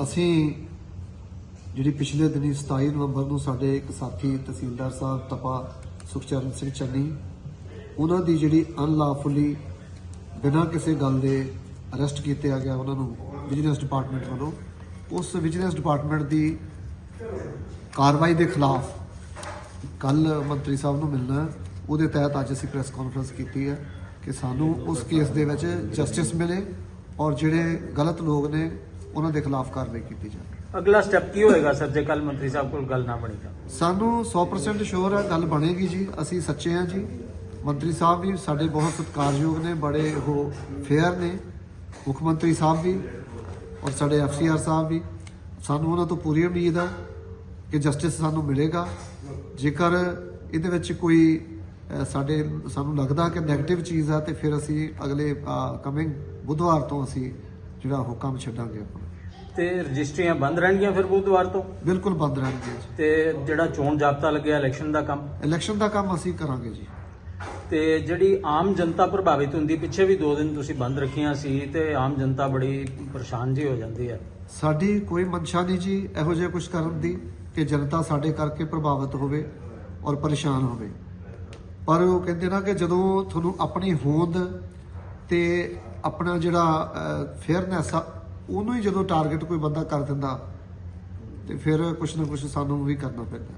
ਅਸੀਂ ਜਿਹੜੀ ਪਿਛਲੇ ਦਿਨੀ 27 ਨਵੰਬਰ ਨੂੰ ਸਾਡੇ ਇੱਕ ਸਾਥੀ ਤਹਿਸੀਲਦਾਰ ਸਾਹਿਬ ਤਪਾ ਸੁਖਚਰਨ ਸਿੰਘ ਚੰਨੀ, ਉਹਨਾਂ ਦੀ ਜਿਹੜੀ ਅਨਲਾਫੁਲੀ ਬਿਨਾਂ ਕਿਸੇ ਗੱਲ ਦੇ ਅਰੈਸਟ ਕੀਤੇ ਆ ਗਿਆ ਉਹਨਾਂ ਨੂੰ ਵਿਜੀਲੈਂਸ ਡਿਪਾਰਟਮੈਂਟ ਵੱਲੋਂ, ਉਸ ਵਿਜੀਲੈਂਸ ਡਿਪਾਰਟਮੈਂਟ ਦੀ ਕਾਰਵਾਈ ਦੇ ਖਿਲਾਫ ਕੱਲ ਮੰਤਰੀ ਸਾਹਿਬ ਨੂੰ ਮਿਲਣਾ ਉਹਦੇ ਤਹਿਤ ਅੱਜ ਅਸੀਂ ਪ੍ਰੈਸ ਕਾਨਫਰੰਸ ਕੀਤੀ ਹੈ ਕਿ ਸਾਨੂੰ ਉਸ ਕੇਸ ਦੇ ਵਿੱਚ ਜਸਟਿਸ ਮਿਲੇ ਔਰ ਜਿਹੜੇ ਗਲਤ ਲੋਕ ਨੇ ਉਹਨਾਂ ਦੇ ਖਿਲਾਫ ਕਾਰਵਾਈ ਕੀਤੀ ਜਾਵੇ। ਅਗਲਾ ਸਟੈਪ ਕੀ ਹੋਏਗਾ ਸਰ ਜੇ ਕੱਲ ਮੰਤਰੀ ਸਾਹਿਬ ਕੋਲ ਗੱਲ ਨਾ ਬਣੀ ਤਾਂ? ਸਾਨੂੰ 100% ਸ਼ੋਰ ਹੈ ਗੱਲ ਬਣੇਗੀ ਜੀ ਅਸੀਂ ਸੱਚੇ ਹਾਂ ਜੀ। ਮੰਤਰੀ ਸਾਹਿਬ ਵੀ ਸਾਡੇ ਬਹੁਤ ਸਤਿਕਾਰਯੋਗ ਨੇ ਬੜੇ ਉਹ ਫੇਅਰ ਨੇ। ਮੁੱਖ ਮੰਤਰੀ ਸਾਹਿਬ ਵੀ ਔਰ ਸਾਡੇ ਐਫਸੀਆਰ ਸਾਹਿਬ ਵੀ। ਸਾਨੂੰ ਉਹਨਾਂ ਤੋਂ ਪੂਰੀ ਉਮੀਦ ਹੈ ਕਿ ਜਸਟਿਸ ਸਾਨੂੰ ਮਿਲੇਗਾ। ਜੇਕਰ ਇਹਦੇ ਵਿੱਚ ਕੋਈ ਸਾਡੇ ਸਾਨੂੰ ਲੱਗਦਾ ਕਿ 네ਗੇਟਿਵ ਚੀਜ਼ ਆ ਤੇ ਫਿਰ ਅਸੀਂ ਅਗਲੇ ਕਮਿੰਗ ਬੁੱਧਵਾਰ ਤੋਂ ਅਸੀਂ ਜਿਹੜਾ ਉਹ ਕੰਮ ਛੱਡਾਂਗੇ ਤੇ ਰਜਿਸਟਰੀਆਂ ਬੰਦ ਰਹਿਣਗੀਆਂ ਫਿਰ ਬੁੱਧਵਾਰ ਤੋਂ? ਬਿਲਕੁਲ ਬੰਦ ਰਹਿਣਗੇ ਜੀ। ਤੇ ਜਿਹੜਾ ਚੋਣ ਜਾਬਤਾ ਲੱਗਿਆ ਇਲੈਕਸ਼ਨ ਦਾ ਕੰਮ? ਇਲੈਕਸ਼ਨ ਦਾ ਕੰਮ ਅਸੀਂ ਕਰਾਂਗੇ ਜੀ। ਤੇ ਜਿਹੜੀ ਆਮ ਜਨਤਾ ਪ੍ਰਭਾਵਿਤ ਹੁੰਦੀ ਪਿੱਛੇ ਵੀ 2 ਦਿਨ ਤੁਸੀਂ ਬੰਦ ਰੱਖੀਆਂ ਸੀ ਤੇ ਆਮ ਜਨਤਾ ਬੜੀ ਪਰੇਸ਼ਾਨ ਜੀ ਹੋ ਜਾਂਦੀ ਹੈ। ਸਾਡੀ ਕੋਈ ਮਨਸ਼ਾ ਨਹੀਂ ਜੀ ਇਹੋ ਜਿਹਾ ਕੁਝ ਕਰਨ ਦੀ ਕਿ ਜਨਤਾ ਸਾਡੇ ਕਰਕੇ ਪ੍ਰਭਾਵਿਤ ਹੋਵੇ ਔਰ ਪਰੇਸ਼ਾਨ ਹੋਵੇ। ਪਰ ਉਹ ਕਹਿੰਦੇ ਨਾ ਕਿ ਜਦੋਂ ਤੁਹਾਨੂੰ ਆਪਣੀ ਹੋਂਦ ਤੇ ਆਪਣਾ ਜਿਹੜਾ ਫੇਅਰਨੈਸ ਆ ਉਹਨੂੰ ਹੀ ਜਦੋਂ ਟਾਰਗੇਟ ਕੋਈ ਬੰਦਾ ਕਰ ਦਿੰਦਾ, ਤੇ ਫਿਰ ਕੁਛ ਨਾ ਕੁਛ ਸਾਨੂੰ ਵੀ ਕਰਨਾ ਪੈਂਦਾ।